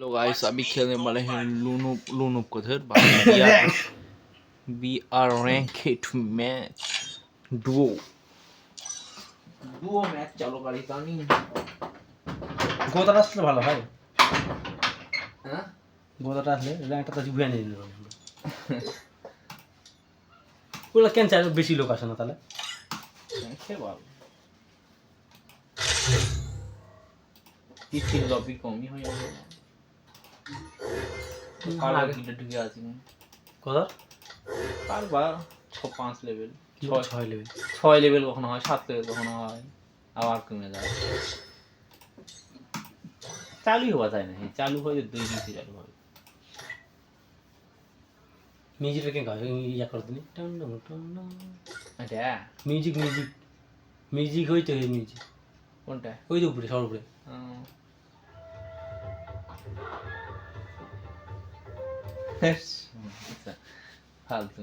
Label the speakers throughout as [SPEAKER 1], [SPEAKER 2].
[SPEAKER 1] Hello guys अभी खेलने वाले हैं लूनू लूनू को धर we are ranked match duo duo match चालू करी तानी
[SPEAKER 2] গোদাটা আসলে ভালো হয়
[SPEAKER 1] হ্যাঁ
[SPEAKER 2] গোদাটা আসলে র্যাঙ্কটা তো বুঝে নিয়ে নিল ওগুলো কেন চাই বেশি লোক আসে না তাহলে
[SPEAKER 1] খেবাল তিন লবি কমই হয়ে যাবে কার
[SPEAKER 2] আগে-
[SPEAKER 1] গিলে ঢুকে আছি
[SPEAKER 2] গোদা
[SPEAKER 1] কার ছ পাঁচ লেভেল ছয়
[SPEAKER 2] ছয় লেবে
[SPEAKER 1] ছয় লেভেল কখনো হয় সাত লেভেল কখনো হয় আবার কমে যায়। চালুই হওয়া যায় না চালু হয়ে দুই মিনিট চালু হবে
[SPEAKER 2] মিউজিকটা কেন ইয়া করে দিনি টন টন। মিউজিক মিউজিক মিউজিক হইতে হয় মিউজিক
[SPEAKER 1] কোনটা?
[SPEAKER 2] ওই যে উপরে সবার উপরে।
[SPEAKER 1] ফালতু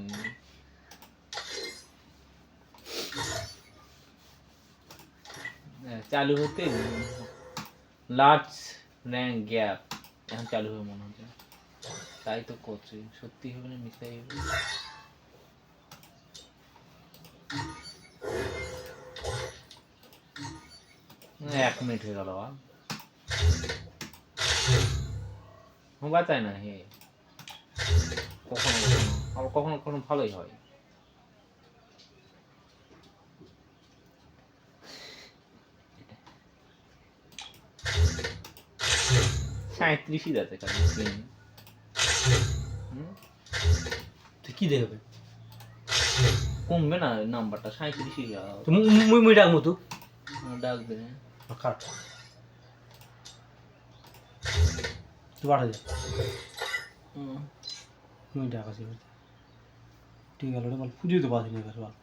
[SPEAKER 1] হ্যাঁ, চালু হতে লার্জ র্যাঙ্ক গ্যাপ এখন চালু হবে মনে হচ্ছে। তাই তো করছে। সত্যি হবে না মিথ্যাই হবে? এক মিনিট হয়ে গেল বা বাঁচায় না হে। কখনো আবার কখনো কখনো ভালোই হয়। সাঁত্রিশই যাচ্ছে কারণ
[SPEAKER 2] তুই কি দেখবে?
[SPEAKER 1] কমবে না নাম্বারটা সাঁত্রিশই
[SPEAKER 2] তো মুই মুই ডাক মতো
[SPEAKER 1] ডাকবে
[SPEAKER 2] কাট। তুই পাঠা যা। মুই ডাক আছে ঠিক আছে ওটা বল পুজো তো পাচ্ছি না এবার বল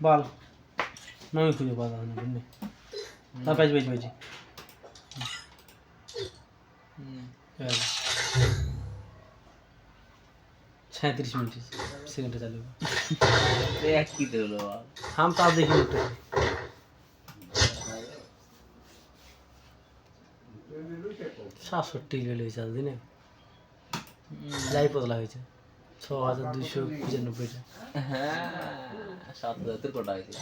[SPEAKER 2] বল না আমি খুঁজে পাওয়া যাবে না বুঝলি না পাইছি পাইছি পাইছি সাঁত্রিশ মিনিট সেকেন্ডে চালু
[SPEAKER 1] এক কি দিল
[SPEAKER 2] হাম তার দেখি একটু সাতষট্টি লেভেল হয়েছে আজ দিনে যাই পতলা হয়েছে ছ হাজার দুইশো পঁচানব্বইটা।
[SPEAKER 1] হ্যাঁ সাত হাজার তোর কটা হয়েছে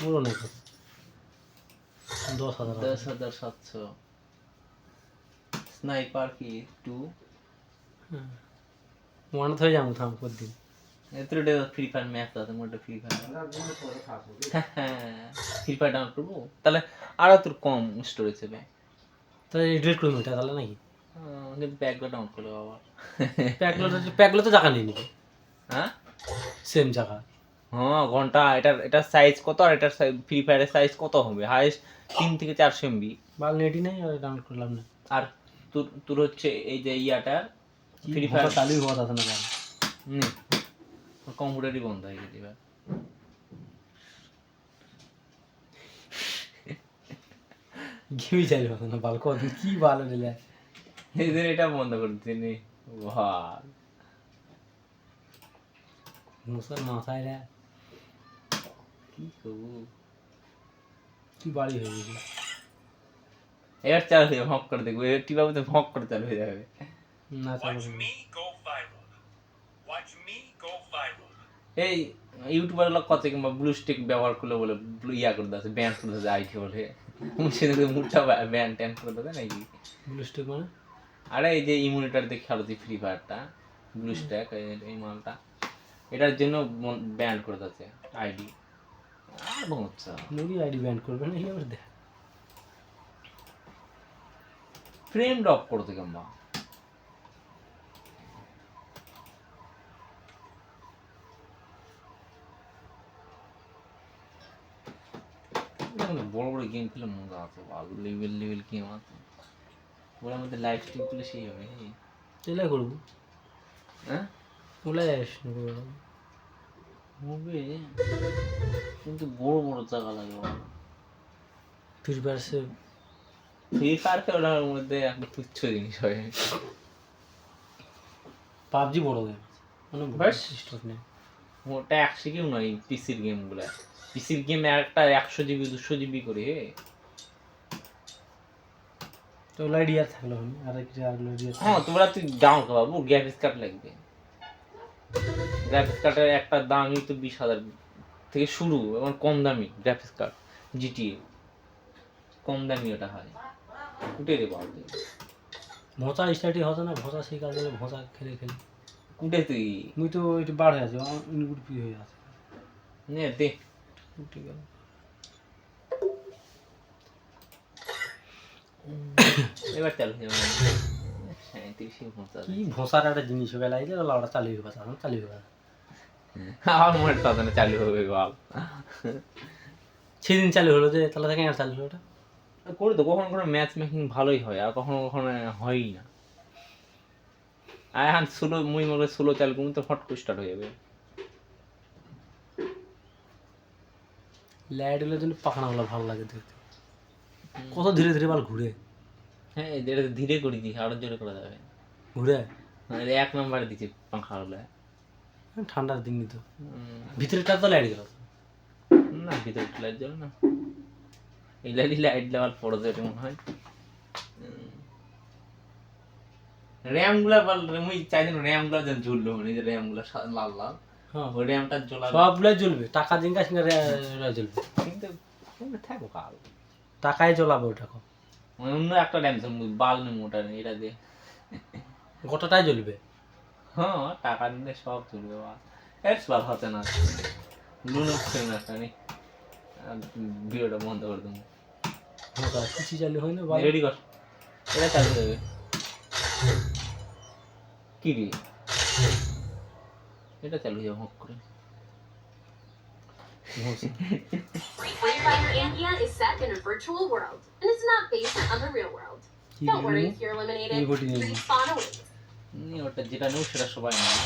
[SPEAKER 2] পুরো নেই কত দশ হাজার
[SPEAKER 1] দশ হাজার সাতশো। স্নাইপার কি? টু।
[SPEAKER 2] হ্যাঁ। মনে হয়ে যাব থাম দিন
[SPEAKER 1] এত ফ্রি ফায়ার ম্যাচ আছে মোটে free fire free fire download করব? তাহলে আরও তোর কম স্টোরেজ হবে
[SPEAKER 2] তাহলে ডিলিট করব এটা তাহলে নাকি?
[SPEAKER 1] কিন্তু ডাউনলোড করলে আবার।
[SPEAKER 2] প্যাকগুলো প্যাকগুলো তো জায়গা নিয়ে নিবে
[SPEAKER 1] হ্যাঁ?
[SPEAKER 2] সেম জায়গা।
[SPEAKER 1] হ্যাঁ ঘণ্টা এটার এটার সাইজ কত আর এটার ফ্রি ফায়ারের সাইজ কত হবে? হাইস্ট তিন থেকে চারশো এমবি
[SPEAKER 2] বাল নেটই নেই আর ডাউনলোড করলাম না।
[SPEAKER 1] আর তোর তোর হচ্ছে এই যে ইয়াটার ফ্রি ফায়ার
[SPEAKER 2] চালুই হওয়া যাচ্ছে না বাল
[SPEAKER 1] কম্পিউটারই বন্ধ হয়ে গেছে এবার।
[SPEAKER 2] গেমই চালু হতো না বাল কত কি ভালো দিলে
[SPEAKER 1] এদের এটা বন্ধ করে দিনি ভালো
[SPEAKER 2] মুসার মাথায় রে।
[SPEAKER 1] কি করব?
[SPEAKER 2] কি বাড়ি হয়ে গেছে?
[SPEAKER 1] এবার চালু হয়ে ভক করে দেখব। এবার টিপাবো তো ভক করে চালু হয়ে যাবে।
[SPEAKER 2] না চালু.
[SPEAKER 1] এই ইউটিউবার লোক কত কিংবা ব্লু স্টিক ব্যবহার করলে বলে ইয়া করে দিচ্ছে ব্যান করে দিচ্ছে আইটি বলে। সেদিকে মুডটা ব্যান ট্যান করে দেবে নাকি
[SPEAKER 2] ব্লু স্টিক মানে
[SPEAKER 1] আরে এই যে ইমিউনিটার দিয়ে খেলো তুই ফ্রি ফায়ারটা ব্লু স্ট্যাক এই মালটা এটার জন্য ব্যান করে দিচ্ছে আইডি আর বাচ্চা
[SPEAKER 2] মুভি আইডি ব্যান্ড করবে না এবার দেখ
[SPEAKER 1] ফ্রেম ড্রপ করতে কিংবা বড় বড় গেম খেলে মজা আছে ভালো লেভেল লেভেল গেম আছে ওরা মধ্যে লাইভ স্ট্রিম করলে সেই হবে?
[SPEAKER 2] এলাই করব।
[SPEAKER 1] হ্যাঁ?
[SPEAKER 2] ওলাই আসিস না করব
[SPEAKER 1] হবে। কিন্তু বড় বড় জায়গা লাগে
[SPEAKER 2] ফ্রি ফায়ার সে
[SPEAKER 1] ফ্রি ফায়ার খেলার মধ্যে একটা তুচ্ছ জিনিস হয়।
[SPEAKER 2] পাবজি বড় গেম মানে
[SPEAKER 1] ব্যাস।
[SPEAKER 2] স্টক নেই।
[SPEAKER 1] ওটা একশো গেম নয় পিসির গেমগুলো পিসির গেম একটা একশো জিবি দুশো জিবি করে
[SPEAKER 2] তো লাইডিয়ার থাকল আর একটা আর লাইডিয়ার
[SPEAKER 1] হ্যাঁ তোমরা তুই দাম বাবু গ্রাফিক্স কার্ড লাগবে। গ্রাফিক্স কার্ডের একটা দামই তো বিশ হাজার থেকে শুরু এবং কম দামি গ্রাফিক্স কার্ড জিটিএ কম দামি ওটা হয়। উঠে রে বাবু
[SPEAKER 2] ভোঁচা স্টার্টই হতো না ভোঁচা সেই কাজে ভোঁচা খেলে খেলে।
[SPEAKER 1] উঠে তুই।
[SPEAKER 2] মুই তো একটু বার হয়ে আছে উঠবি হয়ে আছে।
[SPEAKER 1] নে দে।
[SPEAKER 2] উঠে গেল।
[SPEAKER 1] এবার চালু হয়ে
[SPEAKER 2] কি ভোঁসার একটা জিনিস হয়ে গেল গেছে। গেছে
[SPEAKER 1] আমার মনে কথা চালু হবে বাল
[SPEAKER 2] সেদিন চালু হলো যে তাহলে থেকে আর চালু হলো ওটা।
[SPEAKER 1] করে তো কখনো কখনো ম্যাচ মেকিং ভালোই হয় আর কখনো কখনো হয়ই না। আর এখন স্লো মুই মনে স্লো চালু করুন তো ফট করে স্টার্ট হয়ে যাবে।
[SPEAKER 2] লাইটগুলোর জন্য পাখানাগুলো ভালো লাগে দেখতে। কত ধীরে ধীরে বাল ঘুরে।
[SPEAKER 1] হ্যাঁ এটা ধীরে করে দিই আরও জোরে করা যাবে।
[SPEAKER 2] ঘুরে?
[SPEAKER 1] মানে এক নম্বরে দিচ্ছি পাখা হলে
[SPEAKER 2] ঠান্ডার দিন তো। ভিতরেটা তো লাইট গেল।
[SPEAKER 1] না ভিতরে লাইট জ্বলে না। এই লাইট লাইট লেওয়াল পড়ে যাবে মনে হয়। র্যামগুলা বল মুই চাইছিলাম র্যামগুলা যেন ঝুললো মানে যে র্যামগুলা সা- লাল লাল।
[SPEAKER 2] হ্যাঁ
[SPEAKER 1] র্যামটা জ্বলা
[SPEAKER 2] সবগুলাই জ্বলবে টাকা দিন গাছ জ্বলবে।
[SPEAKER 1] কিন্তু কিন্তু থাকো কাল।
[SPEAKER 2] টাকায় জ্বলাবে ওটা
[SPEAKER 1] মানে অন্য একটা র্যাম বাল নেই মোটা নেই এটা দিয়ে।
[SPEAKER 2] গোটাটাই জ্বলবে?
[SPEAKER 1] হ্যাঁ টাকা দিলে সব চলবে বা এর হতে না লুন হচ্ছে না জানি ভিডিওটা বন্ধ করে দেবো।
[SPEAKER 2] কিছু চালু হয় না
[SPEAKER 1] রেডি কর। এটা চালু হয়ে যাবে। কি রে এটা চালু হয়ে যাবে হক করে
[SPEAKER 3] Free Fire India is set in a virtual world, and it's not based on the real world.
[SPEAKER 2] কি
[SPEAKER 3] Don't worry
[SPEAKER 2] রে?
[SPEAKER 3] if you're eliminated.
[SPEAKER 2] এই বটি নিয়ে নি।
[SPEAKER 3] Respawn awaits.
[SPEAKER 1] নি ওটা যেটা নেব সেটা সবাই নেবে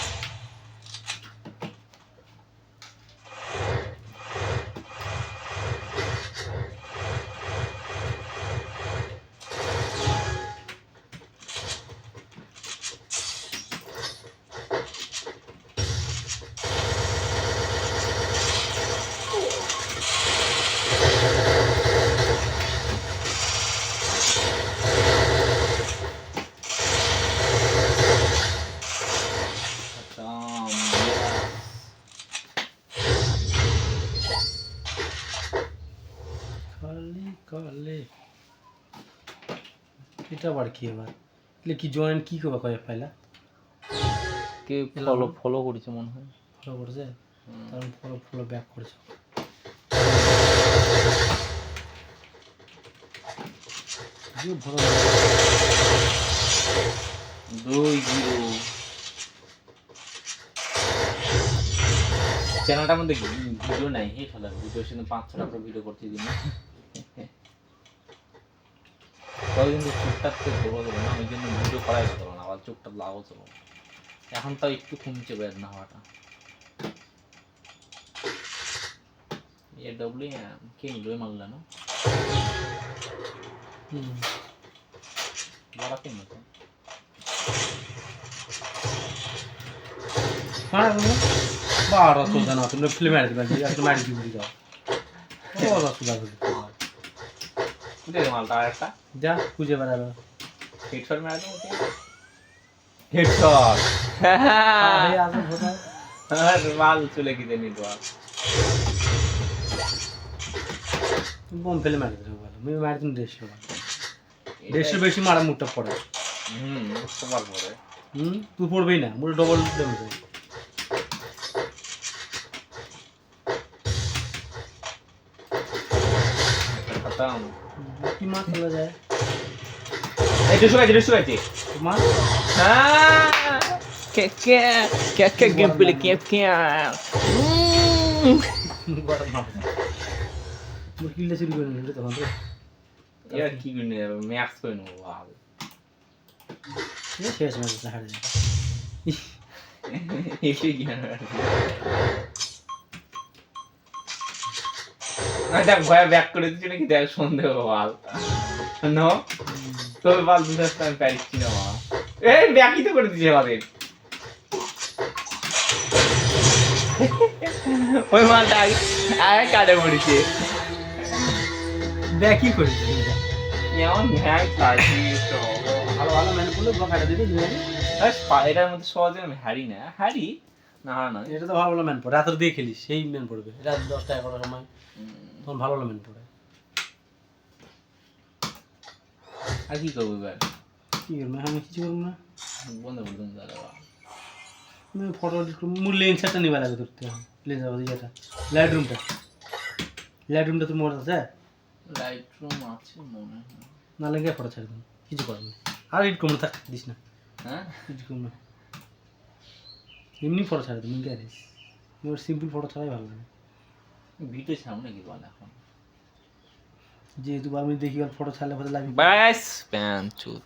[SPEAKER 2] এটা আবার কি আবার? এলে কি জয়েন কি করবে কয়ে পাইলা?
[SPEAKER 1] কে ফলো ফলো করেছে মনে হয়।
[SPEAKER 2] ফলো করছে? তার ফলো ফলো ব্যাক করেছে। যে ভালো
[SPEAKER 1] দুই জিরো। চ্যানেলটার মধ্যে ভিডিও নাই হে খেলার ভিডিও শুধু পাঁচ ছটা ভিডিও করছি দিনে তবে কিন্তু চোখটা তো বড় দেবো না ওই জন্য ভিডিও করাই যেতে না আবার চোখটা লাগাও চলো। এখন তাও একটু কমছে বেদনা হওয়াটা। এ ডব্লিউ কে নিল মারল না
[SPEAKER 2] হুম।
[SPEAKER 1] বড় কে নিল
[SPEAKER 2] হ্যাঁ বারো চোদ্দ না তুমি ফিল্ম মারি দিবা একটু মারি দিবি যাও। ও
[SPEAKER 1] মালটা একটা
[SPEAKER 2] যা খুঁজে বেড়াবে।
[SPEAKER 1] হেডশট মারা দেবো হেডশট
[SPEAKER 2] আরে আসো ভোটা
[SPEAKER 1] আর মাল চলে গিয়ে নিত আর।
[SPEAKER 2] বোম ফেলে মারি দিলে ভালো আমি মারি দিন দেড়শো দেড়শো বেশি মারা মুখটা পড়ে।
[SPEAKER 1] হুম
[SPEAKER 2] হুম তুই পড়বেই না মুখে ডবল ড্যামেজ
[SPEAKER 1] খতম
[SPEAKER 2] কি মাছ চলে যায়?
[SPEAKER 1] এই দুশো গাইছে দুশো গাইছে
[SPEAKER 2] মাছ?
[SPEAKER 1] কে কে কে কে গেম প্লে কে কে
[SPEAKER 2] গরম মাছ। মুখ কিলটা চুরি করে নিলে তখন তো।
[SPEAKER 1] এবার কি করে নেবে? ম্যাক্স করে নেব বাল
[SPEAKER 2] শেষ হারে
[SPEAKER 1] এসে দেখ ভয় ব্যাক করে দিচ্ছি নাকি? দেখ সন্দেহ বাল। নো? তবে বাল দুটো আমি পারিচ্ছি না মা এই ব্যাকই তো করে দিচ্ছে আমাদের। ওই মালটা আগে কাটে পড়েছে।
[SPEAKER 2] ব্যাকই করেছি
[SPEAKER 1] হ্যাঁ চাইছি তো?
[SPEAKER 2] ভালো ভালো ম্যান করলে ব্লক দিবি।
[SPEAKER 1] এটার মধ্যে সহজে আমি হ্যারি না। হ্যারি না না
[SPEAKER 2] এটা তো ভালো ম্যান পড়ে। রাতের দিয়ে খেলিস সেই ম্যান পড়বে। রাত দশটা এগারোটার সময়। তখন ভালো ভালো ম্যান পড়ে।
[SPEAKER 1] আর কি করব এবার?
[SPEAKER 2] কি করব? আমি কিছু করব না।
[SPEAKER 1] বন্ধ করে দিন দাদা
[SPEAKER 2] ফটো মূল লেন্সারটা নিবা লাগবে ধরতে লেন্সার ইয়েটা। লাইট রুমটা লাইট রুমটা তোর মনে আছে?
[SPEAKER 1] লাইট রুম আছে মনে হয়।
[SPEAKER 2] না লেগে ফটো ছাড় দিন কিছু করার নেই। আর এডিট করব থাক দিস না।
[SPEAKER 1] হ্যাঁ?
[SPEAKER 2] এডিট না। এমনি ফটো ছাড়ে তুমি কে দিস এবার সিম্পল ফটো ছাড়াই ভালো লাগে।
[SPEAKER 1] ভিডিও ছাড়বো নাকি বল এখন?
[SPEAKER 2] যেহেতু আমি দেখি ফটো ছাড়লে ভালো লাগবে
[SPEAKER 1] ব্যাস প্যান চুত